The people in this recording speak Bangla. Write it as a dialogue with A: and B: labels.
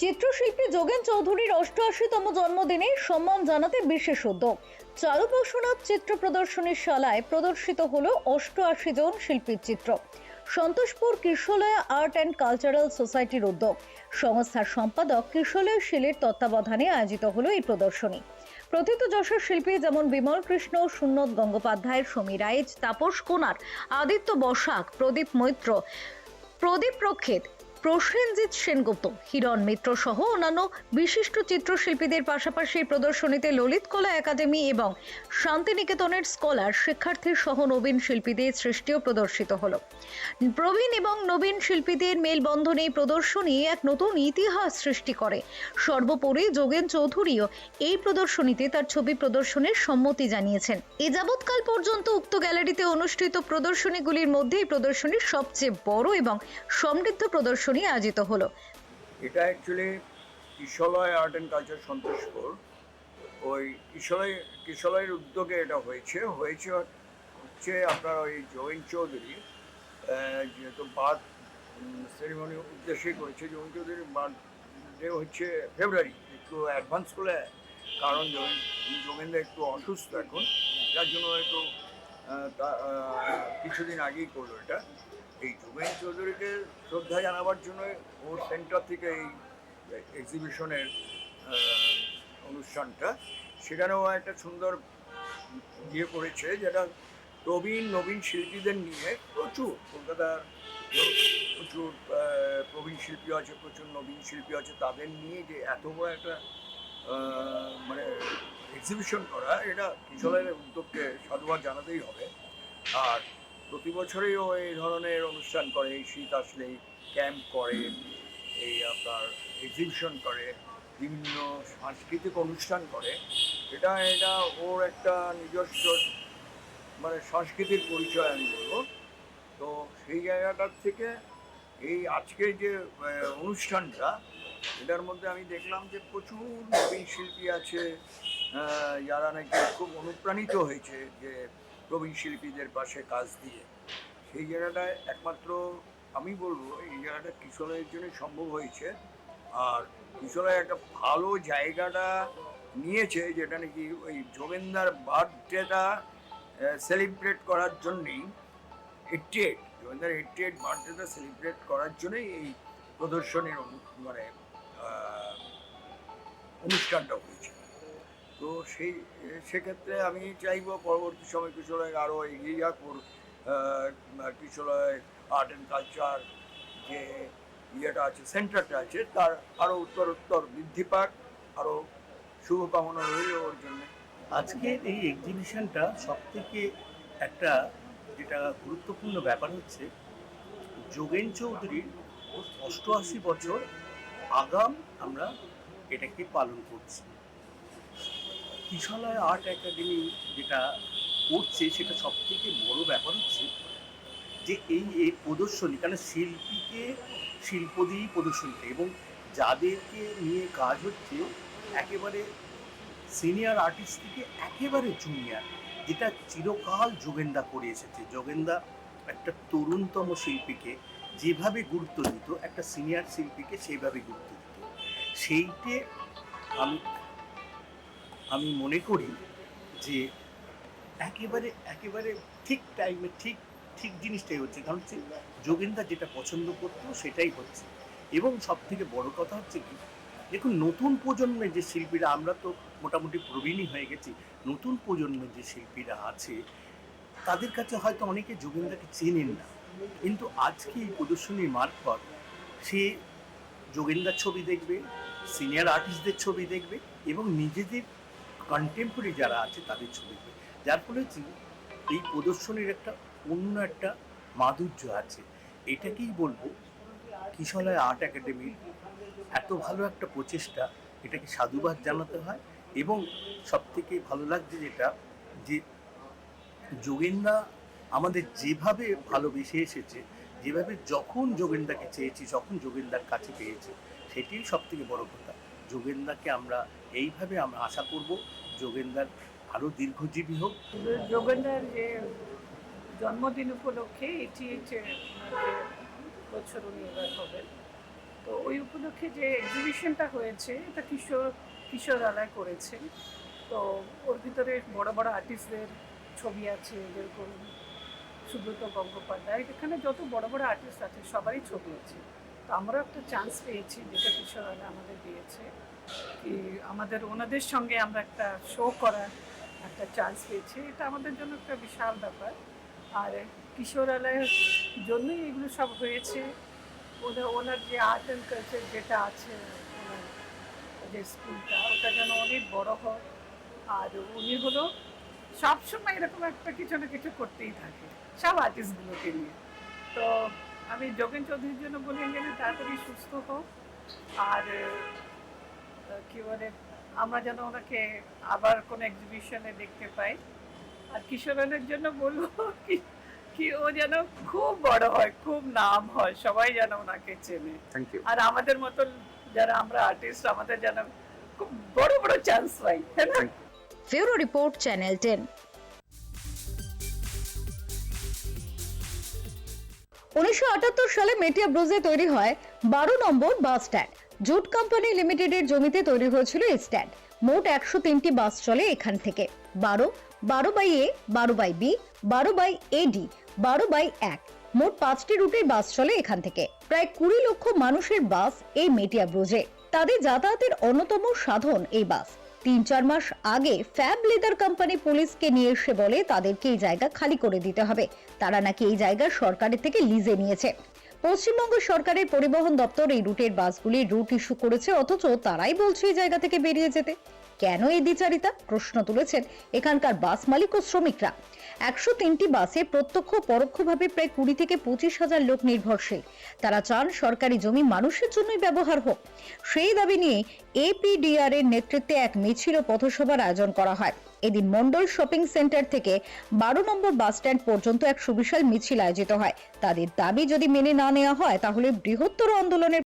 A: চিত্রশিল্পী যোগেন চৌধুরীর অষ্টআশিতম জন্মদিনে সম্মান জানাতে বিশেষ উদ্যোগ। চারু বসুনাথ চিত্র প্রদর্শনীর শালায় প্রদর্শিত হল অষ্টআশি জন শিল্পীর চিত্র। Santoshpur Krishlaya art and cultural সোসাইটির উদ্যোগ। সংস্থার সম্পাদক কৃষলয় শিলের তত্ত্বাবধানে আয়োজিত হলো এই প্রদর্শনী। প্রথিত যশোর শিল্পী যেমন বিমল কৃষ্ণ, সুন্নত গঙ্গোপাধ্যায়, সমী রাইজ, তাপস কোনার, আদিত্য বসাক, প্রদীপ মৈত্র, প্রদীপ রক্ষিত প্রসেনজিৎ সেনগুপ্ত, হিরণ মিত্র সহ অন্যান্য বিশিষ্ট চিত্রশিল্পীদের পাশাপাশি প্রদর্শনীতে ললিত কলা একাডেমি এবং শান্তিনিকেতনের স্কলার শিক্ষার্থী সহ নবীন শিল্পীদের সৃষ্টিও প্রদর্শিত হলো। প্রবীণ এবং নবীন শিল্পীদের মেলবন্ধনে প্রদর্শনী এক নতুন ইতিহাস সৃষ্টি করে। সর্বোপরি যোগেন চৌধুরীও এই প্রদর্শনীতে তার ছবি প্রদর্শনের সম্মতি জানিয়েছেন। এ যাবৎকাল পর্যন্ত উক্ত গ্যালারিতে অনুষ্ঠিত প্রদর্শনীগুলির মধ্যে এই প্রদর্শনীর সবচেয়ে বড় এবং সমৃদ্ধ প্রদর্শনী আয়োজিত হলো।
B: এটা actually Kishalay art and culture Santoshpur. ওই কিশলয়, কিশলয়ের উদ্যোগে এটা হয়েছে। হয়েছে হচ্ছে আপনার ওই জয়ন চৌধুরী যেহেতু বাদ সেরিমনি উদ্দেশ্যেই করেছে জয়ন চৌধুরীর বার্থডে হচ্ছে ফেব্রুয়ারি একটু অ্যাডভান্স করে কারণ যোগেন্দ্র একটু অসুস্থ এখন। যার জন্য একটু কিছুদিন আগেই করল এটা। এই যোগেন চৌধুরীকে শ্রদ্ধা জানাবার জন্য ওর সেন্টার থেকে এই এক্সিবিশনের অনুষ্ঠানটা, সেখানেও একটা সুন্দর ইয়ে করেছে যেটা প্রবীণ, নবীন শিল্পীদের নিয়ে প্রচুর, কলকাতার প্রচুর প্রবীণ শিল্পী আছে, প্রচুর নবীন শিল্পী আছে, তাদের নিয়ে যে এত বড় একটা মানে এক্সিবিশন করা, এটা কিশোরের উদ্যোগকে সাধুবাদ জানাতেই হবে। আর প্রতি বছরই ও এই ধরনের অনুষ্ঠান করে, এই শীত আসলেই ক্যাম্প করে, এই আপনার এক্সিবিশন করে, বিভিন্ন সাংস্কৃতিক অনুষ্ঠান করে। এটা এটা ওর একটা নিজস্ব মানে সংস্কৃতির পরিচয় আমি বলব। তো সেই জায়গাটার থেকে এই আজকের যে অনুষ্ঠানটা, এটার মধ্যে আমি দেখলাম যে প্রচুর নবীন শিল্পী আছে যারা নাকি খুব অনুপ্রাণিত হয়েছে যে প্রবীণ শিল্পীদের পাশে কাজ দিয়ে। সেই জায়গাটায় একমাত্র আমি বলব, এই জায়গাটা কিশোরের জন্য সম্ভব হয়েছে। আর কিশোরের একটা ভালো জায়গাটা নিয়েছে, যেটা নাকি ওই যোগেন্দার বার্থডেটা সেলিব্রেট করার জন্যেই eighty eight Jogendar eighty eight বার্থডেটা celebrate করার জন্যই এই প্রদর্শনীর মানে অনুষ্ঠানটা হয়েছে। তো সেই, সেক্ষেত্রে আমি চাইব পরবর্তী সময় কিশোরায় আরও এগিয়ে যাক কিশোরায় আর্ট অ্যান্ড কালচার যে ইয়েটা আছে সেন্টারটা আছে, তার আরও উত্তর উত্তর বৃদ্ধি পাক, আরও শুভকামনা রইল ওর জন্য।
C: আজকের এই এক্সিবিশনটা সব থেকে একটা যেটা গুরুত্বপূর্ণ ব্যাপার হচ্ছে, যোগেন চৌধুরীর অষ্টআশি বছর আগাম আমরা এটাকে পালন করছি। কিশলয় আর্ট একাডেমি যেটা করছে, সেটা সব থেকে বড় ব্যাপার হচ্ছে যে এই এই প্রদর্শনী কারণ শিল্পীকে শিল্প দিয়েই প্রদর্শনীতে এবং যাদেরকে নিয়ে কাজ হচ্ছে, একেবারে সিনিয়র আর্টিস্ট থেকে একেবারে জুনিয়র, যেটা চিরকাল যোগেন্দা করে এসেছে। যোগেন্দা একটা তরুণতম শিল্পীকে যেভাবে গুরুত্ব দিত, একটা সিনিয়র শিল্পীকে সেইভাবে গুরুত্ব দিত। সেইটে আমি আমি মনে করি যে একেবারে একেবারে ঠিক টাইমে ঠিক ঠিক জিনিসটাই হচ্ছে। কারণ হচ্ছে যোগেন্দা যেটা পছন্দ করতো সেটাই হচ্ছে। এবং সব থেকে বড় কথা হচ্ছে কি, দেখুন নতুন প্রজন্মের যে শিল্পীরা, আমরা তো মোটামুটি প্রবীণই হয়ে গেছি, নতুন প্রজন্মের যে শিল্পীরা আছে, তাদের কাছে হয়তো অনেকে যোগেন্দ্রকে চেনেন না। কিন্তু আজকে এই প্রদর্শনীর মারফত সে যোগেন্দ্রার ছবি দেখবে, সিনিয়র আর্টিস্টদের ছবি দেখবে এবং নিজেদের কন্টেম্পোরারি যারা আছে তাদের ছবি যার ফলে এই প্রদর্শনীর একটা অন্য একটা মাধুর্য আছে। এটাকেই বলব কিশলয় আর্ট একাডেমির এত ভালো একটা প্রচেষ্টা, এটাকে সাধুবাদ জানাতে হয় এবং সব থেকে ভালো লাগছে যেটা, যে যোগেন্দা আমাদের যেভাবে ভালোবেসে এসেছে, যেভাবে যখন যোগেন্দাকে চেয়েছি, যখন যোগেন্দার কাছে পেয়েছি, সেটিই সব থেকে বড় কথা। যোগেন্দাকে আমরা এইভাবে আমরা আশা করব যোগেন্দার আরও দীর্ঘজীবী হোক।
D: যোগেন্দ্রের যে জন্মদিন উপলক্ষে এটি যে বছর উনি হবেন, তো ওই উপলক্ষে যে এক্সিবিশনটা হয়েছে, এটা কিশোর কিশোরালয় করেছে তো ওর ভিতরে বড় বড় আর্টিস্টদের ছবি আছে, যেরকম সুব্রত গঙ্গোপাধ্যায়। এখানে যত বড় বড় আর্টিস্ট আছে, সবারই ছবি আছে। তো আমরাও একটা চান্স পেয়েছি, যেটা কিশোরালয় আমাদের দিয়েছে, কি আমাদের ওনাদের সঙ্গে আমরা একটা শো করার একটা চান্স পেয়েছি। এটা আমাদের জন্য একটা বিশাল ব্যাপার। আর কিশোরালয়ের জন্যই এগুলো সব হয়েছে। ওদের ওনার যে আর্ট অ্যান্ড কালচার যেটা আছে, যে স্কুলটা, ওটা যেন অনেক বড় হয়। আর উনি হলো সবসময় এরকম একটা কিছু না কিছু করতেই থাকে, সব আর্টিস্টগুলোকে নিয়ে। তো আমি যোগেন চৌধুরীর জন্য বলি যেন তাড়াতাড়ি সুস্থ হোক। আর কি বলে আমরা যেন ওনাকে আবার কোনো এক্সিবিশনে দেখতে পাই। আর কিশোরনের জন্য বলব কি কি ও যেন খুব বড় হয় খুব নাম হয় সবাই যেন ওনাকে চেনে। আর আমাদের মতন যারা আমরা আর্টিস্ট আমাদের যেন খুব বড় বড় চান্স পাই তাই না?
A: ফিউরো রিপোর্ট চ্যানেল টেন উনিশশো আটাত্তর সালে মেটিয়া ব্রুজে তৈরি হয় বারো নম্বর বাস স্ট্যান্ড। জুট কোম্পানি লিমিটেডের জমিতে তৈরি হয়েছিল এই স্ট্যান্ড। মোট একশো তিনটি বাস চলে এখান থেকে। বারো বারো বাই এ, বারো বাই বি, বারো বাই এডি বারো বাই এক। মোট পাঁচটি রুটের বাস চলে এখান থেকে। প্রায় কুড়ি লক্ষ মানুষের বাস এই মেটিয়া ব্রুজে। তাদের যাতায়াতের অন্যতম সাধন এই বাস। তিন চার মাস আগে ফ্যাব লেদার কোম্পানি পুলিশকে নিয়ে এসে বলে তাদেরকে এই জায়গা খালি করে দিতে হবে। তারা নাকি এই জায়গা সরকারের থেকে লিজে নিয়েছে। পশ্চিমবঙ্গ সরকারের পরিবহন দপ্তর এই রুটের বাসগুলি রুট ইস্যু করেছে, অথচ তারাই বলছে এই জায়গা থেকে বেরিয়ে যেতে। কেন এই দ্বিচারিতা? প্রশ্ন তুলেছেন এখানকার বাস মালিক ও শ্রমিকরা। একশো তিনটি বাসে প্রত্যক্ষ পরোক্ষভাবে প্রায় কুড়ি থেকে পঁচিশ হাজার লোক নির্ভরশীল। তারা চান সরকারি জমি মানুষের জন্যই ব্যবহার হোক। সেই দাবি নিয়ে এপিডিআর এর নেতৃত্বে এক মিছিল ও পথসভার আয়োজন করা হয়। এদিন মন্ডল শপিং সেন্টার থেকে বারো নম্বর বাস স্ট্যান্ড পর্যন্ত এক সুবিশাল মিছিল আয়োজিত হয়। তাদের দাবি যদি মেনে না নেওয়া হয়, তাহলে বৃহত্তর আন্দোলনের